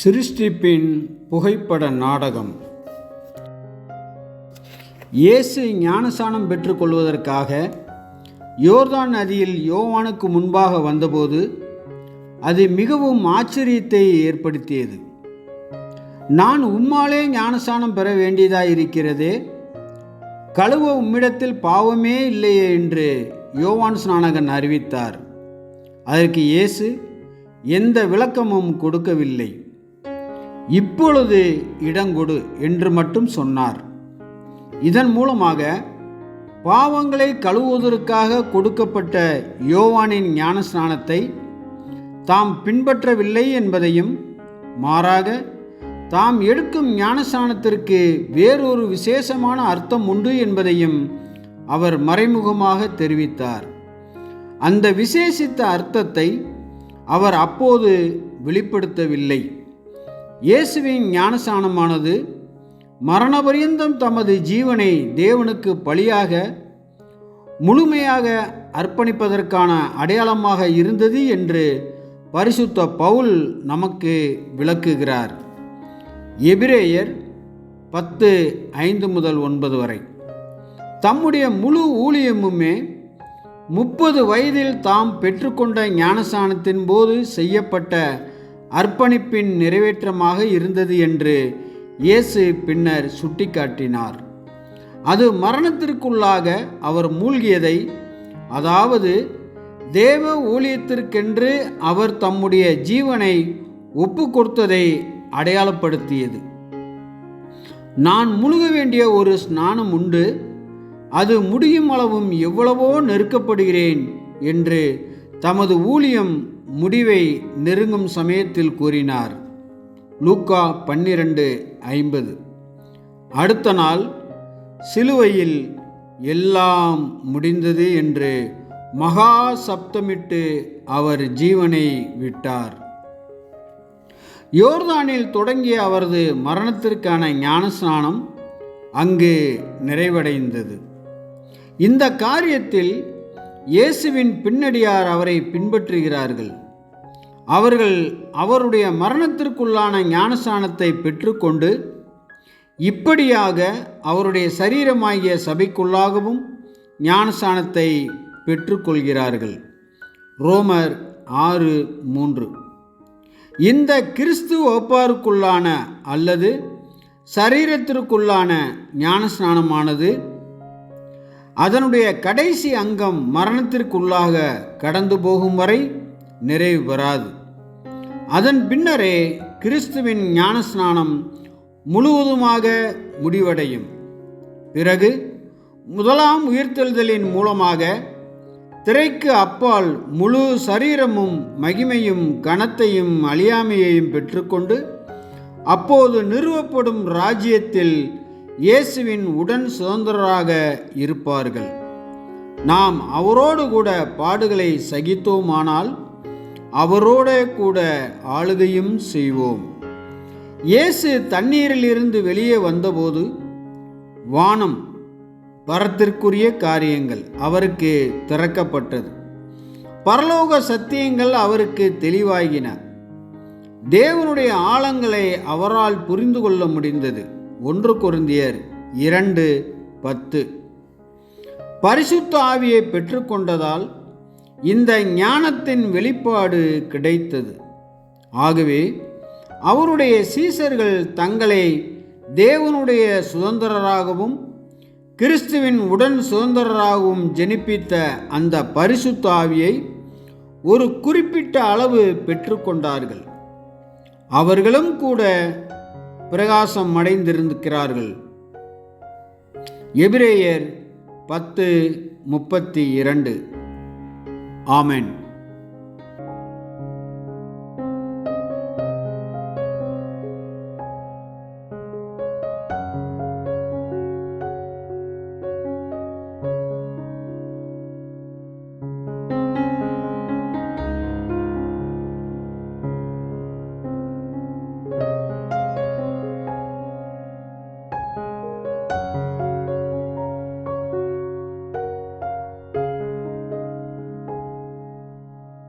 சிருஷ்டிப்பின் புகைப்பட நாடகம். இயேசு ஞானசானம் பெற்றுக்கொள்வதற்காக யோர்தான் நதியில் யோவானுக்கு முன்பாக வந்தபோது அது மிகவும் ஆச்சரியத்தை ஏற்படுத்தியது. நான் உம்மாலே ஞானசானம் பெற வேண்டியதாயிருக்கிறதே கழுவ உம்மிடத்தில் பாவமே இல்லையே என்று யோவான் ஸ்நானகன் அறிவித்தார். அதற்கு இயேசு எந்த விளக்கமும் கொடுக்கவில்லை. இப்பொழுது இடங்கொடு என்று மட்டும் சொன்னார். இதன் மூலமாக பாவங்களை கழுவுவதற்காக கொடுக்கப்பட்ட யோவானின் ஞானஸ்நானத்தை தாம் பின்பற்றவில்லை என்பதையும் மாறாக தாம் எடுக்கும் ஞானஸ்நானத்திற்கு வேறொரு விசேஷமான அர்த்தம் உண்டு என்பதையும் அவர் மறைமுகமாக தெரிவித்தார். அந்த விசேஷித்த அர்த்தத்தை அவர் அப்போது வெளிப்படுத்தவில்லை. இயேசுவின் ஞானசானமானது மரணபரியந்தம் தமது ஜீவனை தேவனுக்கு பலியாக முழுமையாக அர்ப்பணிப்பதற்கான அடையாளமாக இருந்தது என்று பரிசுத்த பவுல் நமக்கு விளக்குகிறார். எபிரேயர் பத்து ஐந்து முதல் ஒன்பது வரை. தம்முடைய முழு ஊழியமுமே முப்பது வயதில் தாம் பெற்றுக்கொண்ட ஞானசானத்தின் போது செய்யப்பட்ட அர்ப்பணிப்பின் நிறைவேற்றமாக இருந்தது என்று இயேசு பின்னர் சுட்டிக்காட்டினார். அது மரணத்திற்குள்ளாக அவர் மூழ்கியதை அதாவது தேவ ஊழியத்திற்கென்று அவர் தம்முடைய ஜீவனை ஒப்பு கொடுத்ததை அடையாளப்படுத்தியது. நான் முழுக வேண்டிய ஒரு ஸ்நானம் உண்டு அது முடியும் அளவும் எவ்வளவோ நெருக்கப்படுகிறேன் என்று தமது ஊழியம் முடிவை நெருங்கும் சமயத்தில் கூறினார். லூக்கா பன்னிரண்டு ஐம்பது. அடுத்த நாள் சிலுவையில் எல்லாம் முடிந்தது என்று மகா சப்தமிட்டு அவர் ஜீவனை விட்டார். யோர்தானில் தொடங்கிய அவரது மரணத்திற்கான ஞானஸ்நானம் அங்கு நிறைவடைந்தது. இந்த காரியத்தில் இயேசுவின் பின்னடியார் அவரை பின்பற்றுகிறார்கள். அவர்கள் அவருடைய மரணத்திற்குள்ளான ஞானஸ்தானத்தை பெற்றுக்கொண்டு இப்படியாக அவருடைய சரீரமாகிய சபைக்குள்ளாகவும் ஞானஸ்தானத்தை பெற்றுக்கொள்கிறார்கள். ரோமர் ஆறு மூன்று. இந்த கிறிஸ்து ஒப்பாருக்குள்ளான அல்லது சரீரத்திற்குள்ளான ஞானஸ்நானமானது அதனுடைய கடைசி அங்கம் மரணத்திற்குள்ளாக கடந்து போகும் வரை நிறைவு பெறாது. அதன் பின்னரே கிறிஸ்துவின் ஞானஸ்நானம் முழுவதுமாக முடிவடையும். பிறகு முதலாம் உயிர்த்தெழுதலின் மூலமாக திரைக்கு அப்பால் முழு சரீரமும் மகிமையும் கனத்தையும் அழியாமையையும் பெற்றுக்கொண்டு அப்போது நிறுவப்படும் ராஜ்யத்தில் இயேசுவின் உடன் சுதந்திரராக இருப்பார்கள். நாம் அவரோடு கூட பாடுகளை சகித்தோமானால் அவரோட கூட ஆளுகையும் செய்வோம். இயேசு தண்ணீரிலிருந்து வெளியே வந்தபோது வானம் வரத்திற்குரிய காரியங்கள் அவருக்கு திறக்கப்பட்டது. பரலோக சத்தியங்கள் அவருக்கு தெளிவாகின. தேவனுடைய ஆழங்களை அவரால் புரிந்து கொள்ள முடிந்தது. ஒன்று குருந்தியர் இரண்டு பத்து. பரிசுத்த ஆவியை பெற்றுக்கொண்டதால் இந்த ஞானத்தின் வெளிப்பாடு கிடைத்தது. ஆகவே அவருடைய சீசர்கள் தங்களை தேவனுடைய சுதந்திரராகவும் கிறிஸ்துவின் உடன் சுதந்திரராகவும் ஜெனிப்பித்த அந்த பரிசுத்த ஆவியை ஒரு குறிப்பிட்ட அளவு பெற்றுக்கொண்டார்கள். அவர்களும் கூட பிரகாசம் அடைந்திருக்கிறார்கள். எபிரேயர் பத்து முப்பத்தி இரண்டு. ஆமென்